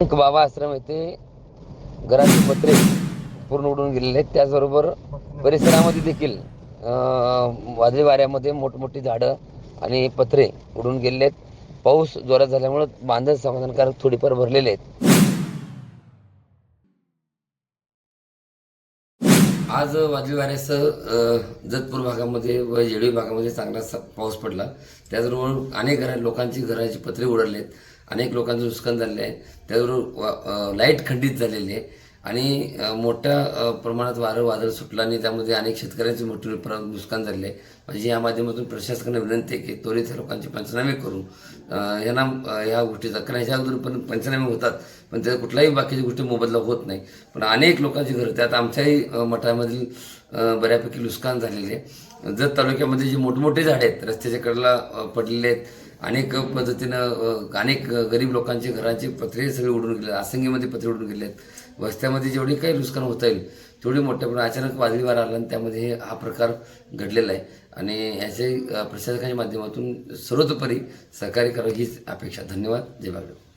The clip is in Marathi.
एक बाबा आश्रम येथे घराचे पत्रे पूर्ण उडून गेलेले आहेत. त्याचबरोबर परिसरामध्ये देखील वादळी वाऱ्यामध्ये मोठमोठी झाडं आणि पत्रे उडून गेलेले आहेत. पाऊस जोरात झाल्यामुळे बांधण समाधानकारक थोडीफार भरलेले आहेत. आज वादळी वाऱ्यासह जतपूर भागामध्ये व जेडवी भागामध्ये चांगला पाऊस पडला. त्याचबरोबर अनेक घरा लोकांची घराची पत्रे उडलेत आहेत. अनेक लोकांचं नुकसान झालेलं आहे. त्याचबरोबर लाइट खंडित झालेली आहे. आणि मोठ्या प्रमाणात वारं वादळ सुटलं आणि त्यामध्ये अनेक शेतकऱ्यांचे मोठे नुकसान झाले आहे. माझी या माध्यमातून प्रशासकांना विनंती आहे की त्वरित लोकांचे पंचनामे करून यांना ह्या गोष्टीचा कारण ह्याच्या अगोदर पण पंचनामे होतात पण त्या कुठल्याही बाकीच्या गोष्टी मोबदला होत नाही. पण अनेक लोकांची घरं त्यात आमच्याही मठामधील बऱ्यापैकी नुकसान झालेले आहे. जत तालुक्यामध्ये जे मोठमोठे झाडे आहेत रस्त्याच्या कडेला पडलेले आहेत अनेक पद्धतीनं अनेक गरीब लोकांचे घरांचे पत्रे सगळे उडून गेले आसंगीमध्ये पत्रे उडून गेले आहेत वस्त्यामध्ये जेवढी काही नुकसान होता येईल तेवढी मोठ्या प्रमाणात अचानक वादळी वारा आला आणि त्यामध्ये हे- हा प्रकार घडलेला आहे. आणि याचे प्रशासकांच्या प्रशासकाच्या माध्यमातून सर्वतोपरी सहकार्य करावं हीच अपेक्षा. धन्यवाद. जय बागडे